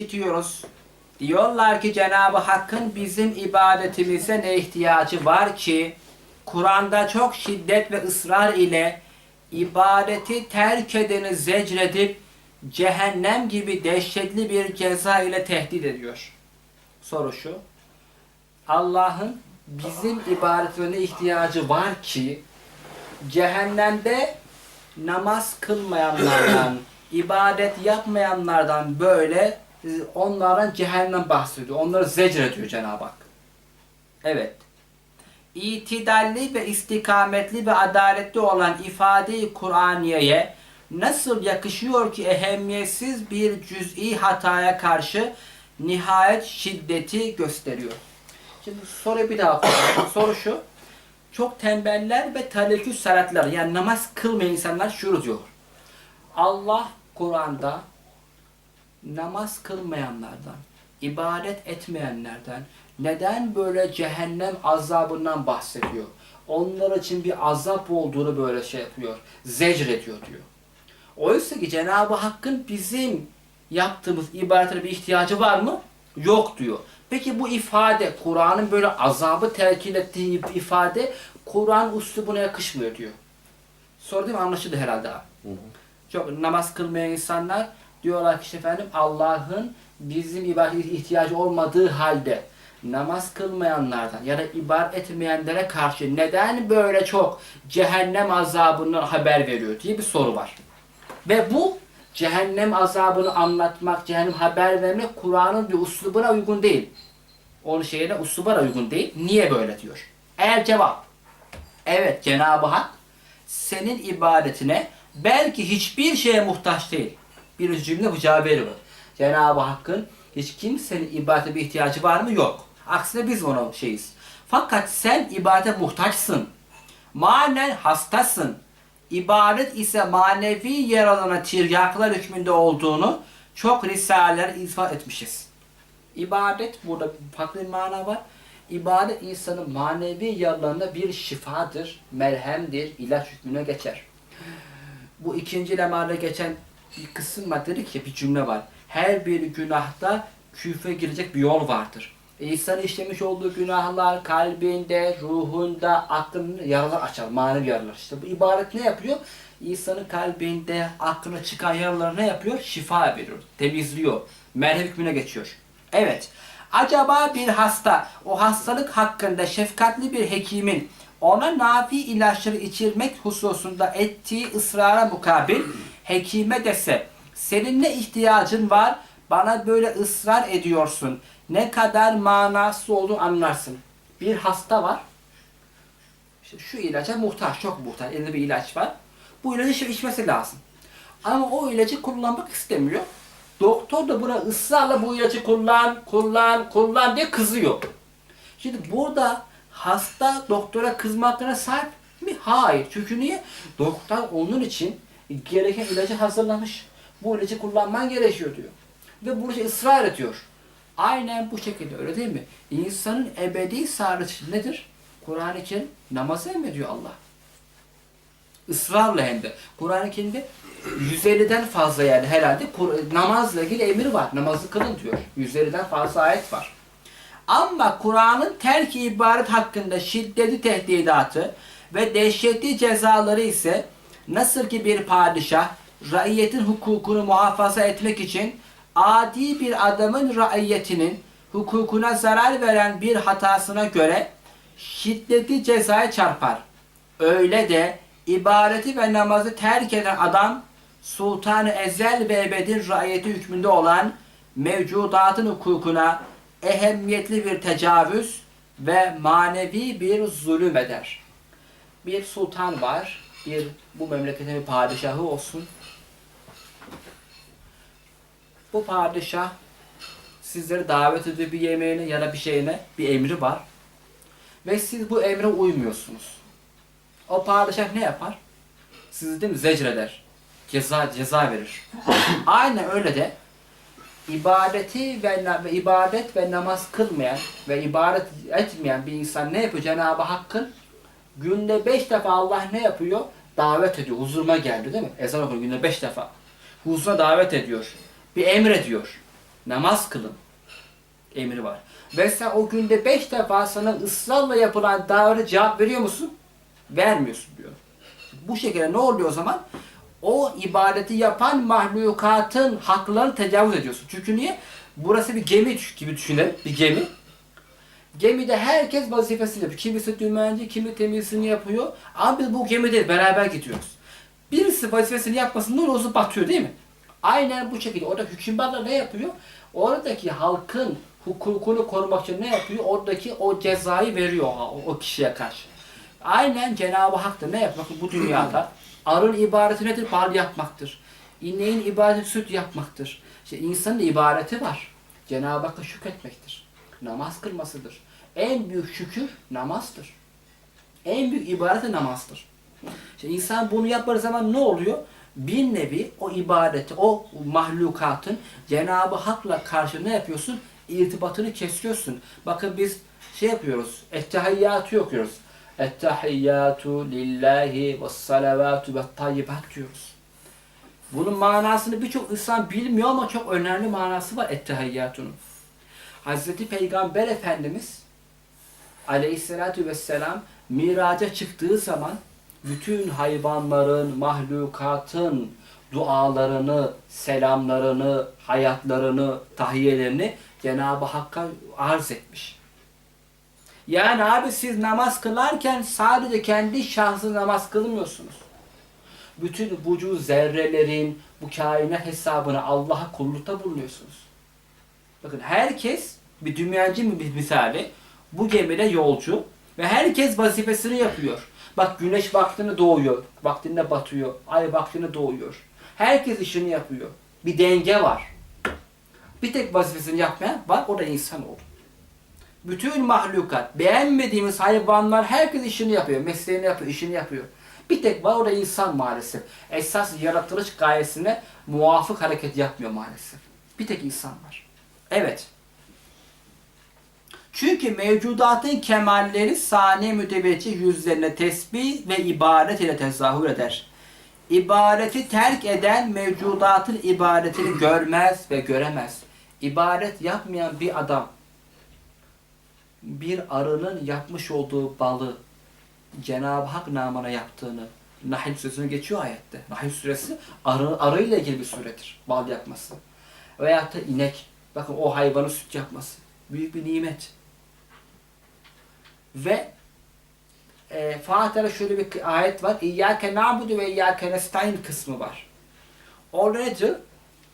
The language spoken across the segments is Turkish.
işitiyoruz. Diyorlar ki Cenab-ı Hakk'ın bizim ibadetimize ne ihtiyacı var ki Kur'an'da çok şiddet ve ısrar ile ibadeti terk edeni zecredip cehennem gibi dehşetli bir ceza ile tehdit ediyor. Soru şu. Allah'ın bizim ibadetine ihtiyacı var ki cehennemde namaz kılmayanlardan, ibadet yapmayanlardan böyle onlardan cehennem bahsediyor. Onları zecrediyor Cenab-ı Hak. Evet. İtidalli ve istikametli ve adaletli olan ifade-i Kur'aniye'ye nasıl yakışıyor ki ehemmiyetsiz bir cüz'i hataya karşı nihayet şiddeti gösteriyor. Şimdi soruyu bir daha. Soru şu. Çok tembeller ve talekü salatlar yani namaz kılmayan insanlar şunu diyor. Allah Kur'an'da namaz kılmayanlardan, ibadet etmeyenlerden neden böyle cehennem azabından bahsediyor? Onlar için bir azap olduğunu böyle şey yapıyor, zecrediyor diyor. Oysa ki Cenab-ı Hakk'ın bizim yaptığımız ibadete bir ihtiyacı var mı? Yok diyor. Peki bu ifade, Kur'an'ın böyle azabı telkin ettiği ifade Kur'an üslubuna yakışmıyor diyor. Soru değil mi? Anlaşıldı herhalde abi. Çok namaz kılmayan insanlar diyorlar ki işte efendim Allah'ın bizim ibadet ihtiyacı olmadığı halde namaz kılmayanlardan ya da ibadet etmeyenlere karşı neden böyle çok cehennem azabından haber veriyor diye bir soru var. Ve bu cehennem azabını anlatmak, cehennem haber vermek Kur'an'ın bir uslubuna uygun değil. Onun şeyine uslubuna uygun değil. Niye böyle diyor? Eğer cevap evet Cenab-ı Hak senin ibadetine belki hiçbir şeye muhtaç değil. Bir cümle cevabı veriyor. Cenab-ı Hakk'ın hiç kimsenin ibadete bir ihtiyacı var mı? Yok. Aksine biz ona şeyiz. Fakat sen ibadete muhtaçsın. Manen hastasın. İbadet ise manevi yer alana tiryaklar hükmünde olduğunu çok risaleler ifade etmişiz. İbadet burada farklı bir mana var. İbadet insanın manevi yararlarında bir şifadır, merhemdir, ilaç hükmüne geçer. Bu ikinci lemada geçen kısım var dedi ki bir cümle var. Her bir günahta küfe girecek bir yol vardır. İnsan işlemiş olduğu günahlar kalbinde, ruhunda, aklında yaralar açar, manevi yaralar. İşte bu ibaret ne yapıyor? İnsanın kalbinde, aklına çıkan yaraları ne yapıyor? Şifa veriyor, temizliyor, merhem hükmüne geçiyor. Evet, acaba bir hasta o hastalık hakkında şefkatli bir hekimin ona nafi ilaçları içirmek hususunda ettiği ısrara mukabil hekime dese senin ne ihtiyacın var bana böyle ısrar ediyorsun ne kadar manası olduğunu anlarsın. Bir hasta var işte şu ilaca muhtaç, çok muhtaç. Elinde bir ilaç var. Bu ilacı iç- içmesi lazım. Ama o ilacı kullanmak istemiyor. Doktor da buna ısrarla bu ilacı kullan, kullan, kullan diye kızıyor. Şimdi burada hasta doktora kızma hakkına sahip mi? Hayır. Çünkü niye? Doktor onun için gereken ilacı hazırlamış. Bu ilacı kullanman gerekiyor diyor. Ve bu ilacı ısrar ediyor. Aynen bu şekilde öyle değil mi? İnsanın ebedi saadeti nedir? Kur'an-ı Kerim namazı emrediyor Allah. Israrla hem de. Kur'an-ı Kerim'de 150'den fazla yani herhalde namazla ilgili emir var. Namazı kılın diyor. 150'den fazla ayet var. Ama Kur'an'ın terk-i ibaret hakkında şiddetli tehdidatı ve dehşetli cezaları ise nasıl ki bir padişah raiyetin hukukunu muhafaza etmek için adi bir adamın raiyetinin hukukuna zarar veren bir hatasına göre şiddetli cezaya çarpar. Öyle de ibadeti ve namazı terk eden adam sultan-ı ezel ve ebedin raiyeti hükmünde olan mevcudatın hukukuna ehemmiyetli bir tecavüz ve manevi bir zulüm eder. Bir sultan var, bir bu memleketin bir padişahı olsun. Bu padişah sizleri davet ediyor bir yemeğine ya da bir şeyine, bir emri var. Ve siz bu emre uymuyorsunuz. O padişah ne yapar? Sizi değil mi zecreder. Ceza, ceza verir. Aynen öyle de ibadeti ve, ve ibadet ve namaz kılmayan ve ibadet etmeyen bir insan ne yapıyor? Cenab-ı Hakk'ın günde beş defa Allah ne yapıyor? Davet ediyor. Huzuruma geldi değil mi? Ezan okuyor günde beş defa. Huzuruna davet ediyor. Bir emrediyor. Namaz kılın. Emri var. Ve sen o günde beş defa sana ısrarla yapılan davete cevap veriyor musun? Vermiyorsun diyor. Bu şekilde ne oluyor o zaman? O ibadeti yapan mahlukatın haklarını tecavüz ediyorsun. Çünkü niye? Burası bir gemi gibi düşünelim. Bir gemi. Gemide herkes vazifesini yapıyor. Kimisi dümenci, kimi temizliğini yapıyor. Ama biz bu gemide beraber gidiyoruz. Birisi vazifesini yapmasın ne olursa batıyor değil mi? Aynen bu şekilde. Orada hükümdarlar ne yapıyor? Oradaki halkın hukukunu korumak için ne yapıyor? Oradaki o cezayı veriyor o, o kişiye karşı. Aynen Cenab-ı Hak da ne yapıyor? Bakın bu dünyada arın ibadeti nedir? Bal yapmaktır. İneğin ibadeti süt yapmaktır. İşte insanın ibadeti var. Cenab-ı Hakk'a şükretmektir. Namaz kılmasıdır. En büyük şükür namazdır. En büyük ibadet de namazdır. İşte insan bunu yapar zaman ne oluyor? Bir nevi o ibadeti, o mahlukatın Cenab-ı Hak'la karşı ne yapıyorsun? İrtibatını kesiyorsun. Bakın biz şey yapıyoruz, ettehiyyatı okuyoruz. Ettehiyyatu lillahi ve salavatu ve tayyibat diyoruz. Bunun manasını birçok insan bilmiyor ama çok önemli manası var ettehiyyatunun. Hazreti Peygamber Efendimiz aleyhissalatü vesselam miraca çıktığı zaman bütün hayvanların, mahlukatın dualarını, selamlarını, hayatlarını, tahiyelerini Cenab-ı Hakk'a arz etmiş. Yani abi siz namaz kılarken sadece kendi şahsınız namaz kılmıyorsunuz. Bütün vücut zerrelerin, bu kainat hesabını Allah'a kullukta bulunuyorsunuz. Bakın herkes bir dünyacı mı bir misali bu gemide yolcu ve herkes vazifesini yapıyor. Bak güneş vaktini doğuyor, vaktinde batıyor, ay vaktini doğuyor. Herkes işini yapıyor. Bir denge var. Bir tek vazifesini yapmayan var, o da insan oldu. Bütün mahlukat, beğenmediğimiz hayvanlar herkes işini yapıyor, mesleğini yapıyor, işini yapıyor. Bir tek var o da insan maalesef. Esas yaratılış gayesine muvafık hareket yapmıyor maalesef. Bir tek insan var. Evet. Çünkü mevcudatın kemalleri saniye müteveccih yüzlerine tesbih ve ibadet ile tezahür eder. İbadeti terk eden mevcudatın ibadetini görmez ve göremez. İbadet yapmayan bir adam bir arının yapmış olduğu balı Cenab-ı Hak namına yaptığını Nahl suresine geçiyor ayette. Nahl suresi arı, arıyla ilgili bir suredir. Bal yapması. Veyahut da inek. Bakın o hayvanın süt yapması. Büyük bir nimet. Ve e, Fatiha'da şöyle bir ayet var. İyyâke na'budu ve iyyâke nestaîn kısmı var. Orada ne diyor?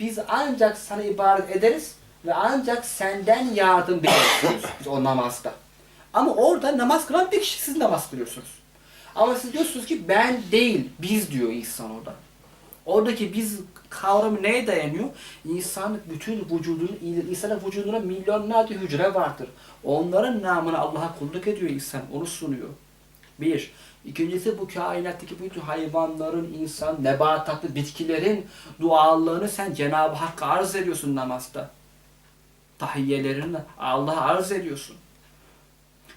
Biz ancak sana ibadet ederiz ve ancak senden yardım bekliyoruz biz o namazda. Ama orada namaz kılan bir kişi siz namaz kılıyorsunuz. Ama siz diyorsunuz ki ben değil, biz diyor insan orada. Oradaki biz kavramı neye dayanıyor? İnsan bütün vücudunun, insanın vücuduna milyonlarca hücre vardır. Onların namına Allah'a kulluk ediyor insan, onu sunuyor. Bir. İkincisi bu kainattaki bütün hayvanların, insan, nebatatlı bitkilerin dualarını sen Cenab-ı Hakk'a arz ediyorsun namazda. Tahiyyelerini Allah'a arz ediyorsun.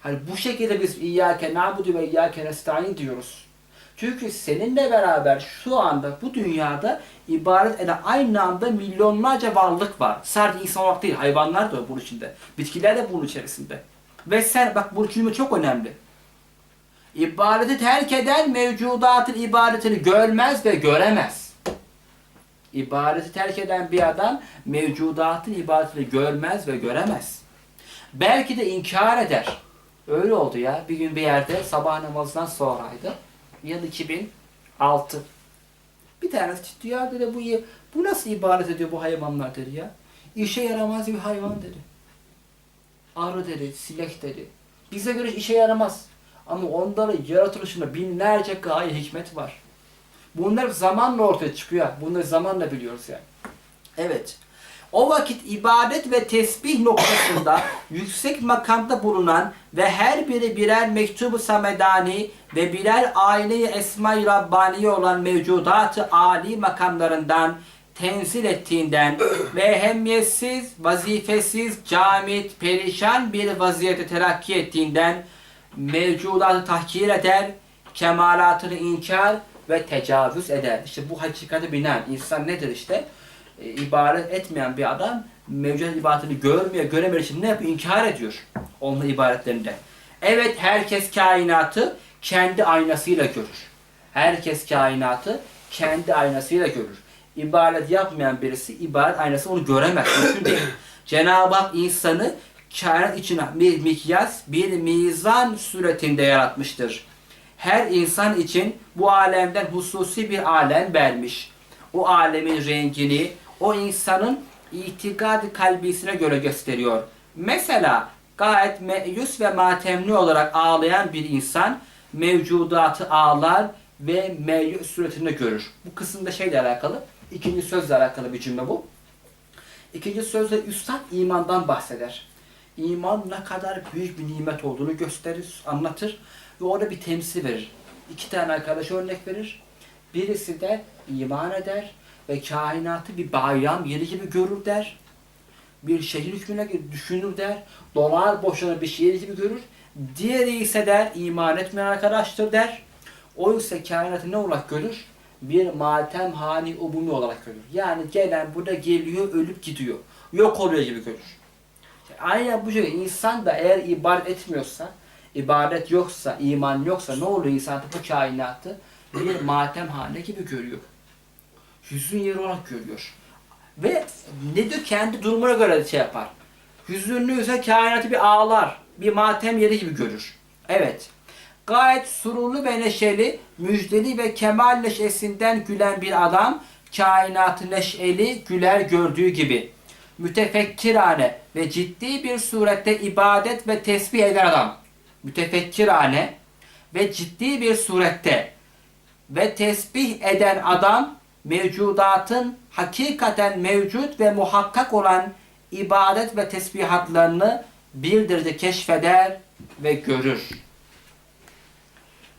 Hani bu şekilde biz İyyâke na'budu ve İyyâke nestaîn diyoruz. Çünkü seninle beraber şu anda bu dünyada ibadet eden aynı anda milyonlarca varlık var. Sadece insan olarak değil, hayvanlar da bunun içinde. Bitkiler de bunun içerisinde. Ve sen, bak bu cümle çok önemli. İbadeti terk eden mevcudatın ibadetini görmez ve göremez. İbadeti terk eden bir adam mevcudatın ibadetini görmez ve göremez. Belki de inkar eder. Öyle oldu ya. Bir gün bir yerde sabah namazından sonraydı. Yıl 2006. Bir tanesi ya dedi bu bu nasıl ibadet ediyor bu hayvanlar dedi ya. İşe yaramaz bir hayvan dedi. Arı dedi, sinek dedi. Bize göre işe yaramaz. Ama onların yaratılışında binlerce gaye hikmet var. Bunlar zamanla ortaya çıkıyor. Bunları zamanla biliyoruz yani. Evet. O vakit ibadet ve tesbih noktasında yüksek makamda bulunan ve her biri birer mektubu samedani ve birer aile-i esma-i Rabbani olan mevcudatı âli makamlarından tenzil ettiğinden ve ehemmiyetsiz, vazifesiz, camit, perişan bir vaziyete terakki ettiğinden mevcudatı tahkir eder, kemalatını inkar ve tecavüz eder. İşte bu hakikate binen insan nedir işte? E, ibaret etmeyen bir adam mevcut ibadetini görmüyor, göremediği için ne yapıyor? İnkar ediyor onun ibadetlerinde. Evet herkes kainatı kendi aynasıyla görür. Herkes kainatı kendi aynasıyla görür. İbadet yapmayan birisi ibadet aynası onu göremez. Mümkün değil. Cenab-ı Hak insanı kainat için bir mikyas, bir mizan suretinde yaratmıştır. Her insan için bu alemden hususi bir alem vermiş. O alemin rengini, o insanın itikad kalbisine göre gösteriyor. Mesela gayet meyus ve matemli olarak ağlayan bir insan mevcudatı ağlar ve meyus suretinde görür. Bu kısımda şeyle alakalı, ikinci sözle alakalı bir cümle bu. İkinci sözde Üstad imandan bahseder. İman ne kadar büyük bir nimet olduğunu gösterir, anlatır ve orada bir temsil verir. İki tane arkadaş örnek verir. Birisi de iman eder ve kainatı bir bayram yeri gibi görür der. Bir şehir hükmüne düşünür der. Dolar boşuna bir şehir gibi görür. Diğeri ise der iman etmeyen arkadaştır der. O ise kainatı ne olarak görür? Bir matem hani umumi olarak görür. Yani gelen burada geliyor ölüp gidiyor. Yok oluyor gibi görür. Aynen bu şekilde insan da eğer ibadet etmiyorsa, ibadet yoksa, iman yoksa ne oluyor insan bu kainatı? Bir matemhane gibi görüyor. Hüzün yeri olarak görüyor. Ve ne diyor? Kendi durumuna göre şey yapar. Hüzünlüyse kainatı bir ağlar. Bir matem yeri gibi görür. Evet. Gayet sururlu ve neşeli, müjdeli ve kemal neşesinden gülen bir adam kainatı neşeli güler gördüğü gibi mütefekkirane ve ciddi bir surette ibadet ve tesbih eden adam. Mütefekkirane ve ciddi bir surette ve tesbih eden adam mevcudatın hakikaten mevcut ve muhakkak olan ibadet ve tesbihatlarını bildirdi, keşfeder ve görür.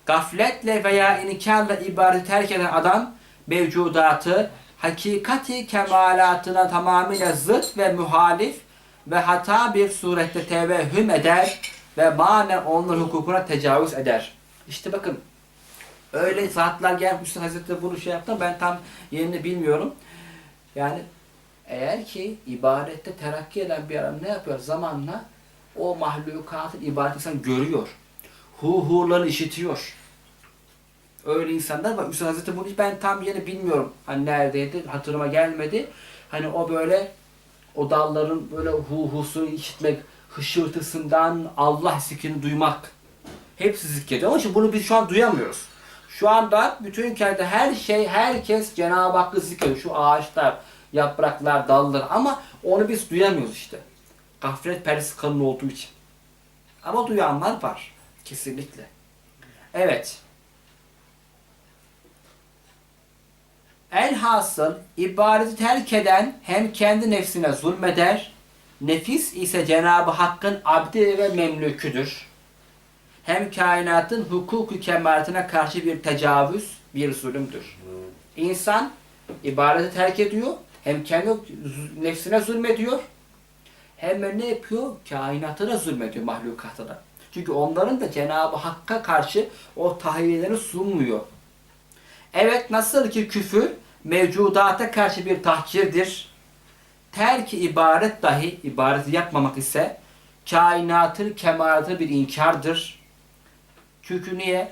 Gafletle veya inkarla ibadeti terk eden adam mevcudatı hakikati kemalatına tamamıyla zıt ve muhalif ve hata bir surette tevehhüm eder ve manen onların hukukuna tecavüz eder. İşte bakın öyle zatlar gelmiş Hazretleri bunu şey yaptı ben tam yerini bilmiyorum. Yani eğer ki ibadette terakki eden bir adam ne yapıyor? Zamanla o mahlukatın ibadeti insan görüyor. Hu huları işitiyor. Öyle insanlar var. Üstad Hazretleri bunu ben tam yeri bilmiyorum. Hani neredeydi hatırıma gelmedi. Hani o böyle o dalların böyle hu husunu işitmek, hışırtısından Allah zikrini duymak. Hepsi zikrediyor ama şimdi bunu biz şu an duyamıyoruz. Şu anda bütün kente her şey, herkes Cenab-ı Hakk'ı zikrediyor. Şu ağaçlar, yapraklar, dallar ama onu biz duyamıyoruz işte. Gaflet perdesi kalın olduğu için. Ama duyanlar var. Kesinlikle. Evet. Elhasıl ibadeti terk eden hem kendi nefsine zulmeder, nefis ise Cenab-ı Hakk'ın abdi ve memlüküdür. Hem kainatın hukuku kemalatine karşı bir tecavüz, bir zulümdür. İnsan ibadeti terk ediyor, hem kendi nefsine zulmediyor, hem de ne yapıyor? Kainatına zulmediyor mahlukatına. Çünkü onların da Cenab-ı Hakk'a karşı o tahlillerini sunmuyor. Evet nasıl ki küfür mevcudata karşı bir tahkirdir. Terk ibaret dahi ibareti yapmamak ise kainatın kemalatı bir inkardır. Çünkü niye?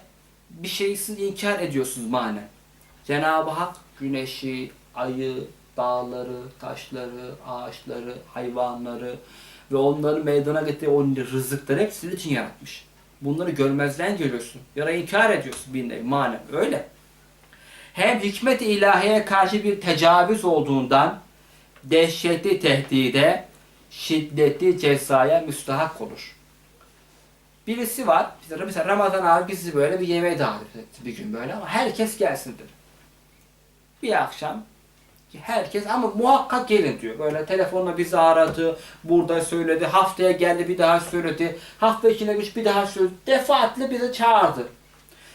Bir şeyi siz inkar ediyorsunuz manen. Cenab-ı Hak güneşi, ayı, dağları, taşları, ağaçları, hayvanları ve onları meydana getirdiği o rızıkları hepsinin için yaratmış. Bunları görmezden geliyorsun. Ya da inkar ediyorsun bir nevi manen. Öyle hem hikmet-i ilahiye karşı bir tecavüz olduğundan dehşetli tehdide, şiddetli cezaya müstahak olur. Birisi var, mesela Ramazan abi bizi böyle bir yemeğe davet etti bir gün böyle ama herkes gelsin dedi. Bir akşam herkes ama muhakkak gelin diyor. Böyle telefonla bizi aradı, burada söyledi, haftaya geldi bir daha söyledi, hafta içine güç bir daha söyledi, defaatle bizi çağırdı.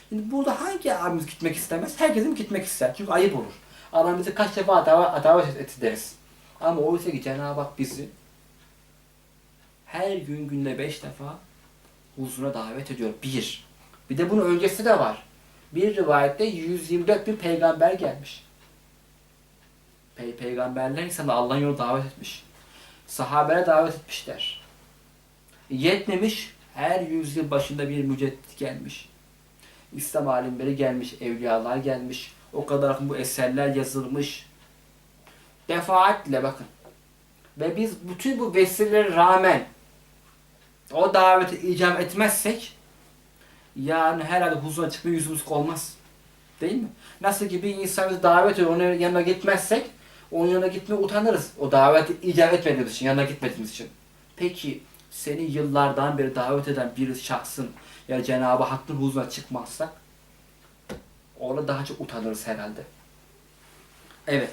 Şimdi burada hangi abimiz gitmek istemez? Herkesin gitmek ister. Çünkü ayıp olur. Aramızda kaç defa davet, davet ederiz. Ama oysa ki Cenab-ı Hak bizi her gün günde beş defa huzuruna davet ediyor. Bir. Bir de bunun öncesi de var. Bir rivayette 124 bin peygamber gelmiş. Pey peygamberler insanı Allah'ın yolu davet etmiş. Sahabelere davet etmişler. Yetmemiş, her yüzyıl başında bir müceddit gelmiş. İslam alimleri gelmiş, evliyalar gelmiş. O kadar bu eserler yazılmış. Defaatle bakın. Ve biz bütün bu vesilelere rağmen o davete icap etmezsek yani herhalde huzura çıkma yüzümüz olmaz. Değil mi? Nasıl ki bir insan bizi davet ediyor, onun yanına gitmezsek onun yanına gitmeye utanırız. O davete icap etmediğimiz için, yanına gitmediğimiz için. Peki seni yıllardan beri davet eden bir şahsın ya Cenab-ı Hakk'ın huzuruna çıkmazsak orada daha çok utanırız herhalde. Evet.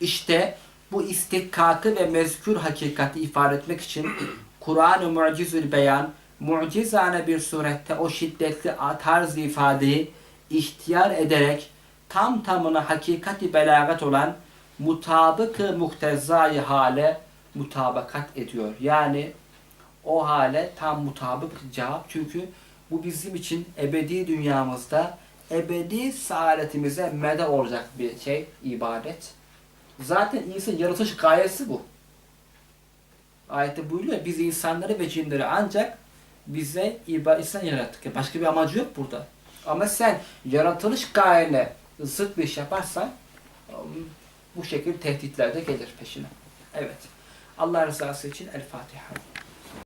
İşte bu istikakı ve mezkür hakikati ifade etmek için Kur'an-ı Mucizül Beyan mucizane bir surette o şiddetli tarz ifadeyi ihtiyar ederek tam tamına hakikati belagat olan mutabık-ı muhtezai hale mutabakat ediyor. Yani o hale tam mutabık cevap. Çünkü bu bizim için ebedi dünyamızda ebedi saadetimize mede olacak bir şey, ibadet. Zaten insan yaratış gayesi bu. Ayette buyuruyor biz insanları ve cinleri ancak bize insan yarattık. Başka bir amacı yok burada. Ama sen yaratılış gayene zıt bir iş yaparsan um, bu şekilde tehditler de gelir peşine. Evet. Allah rızası için El Fatiha.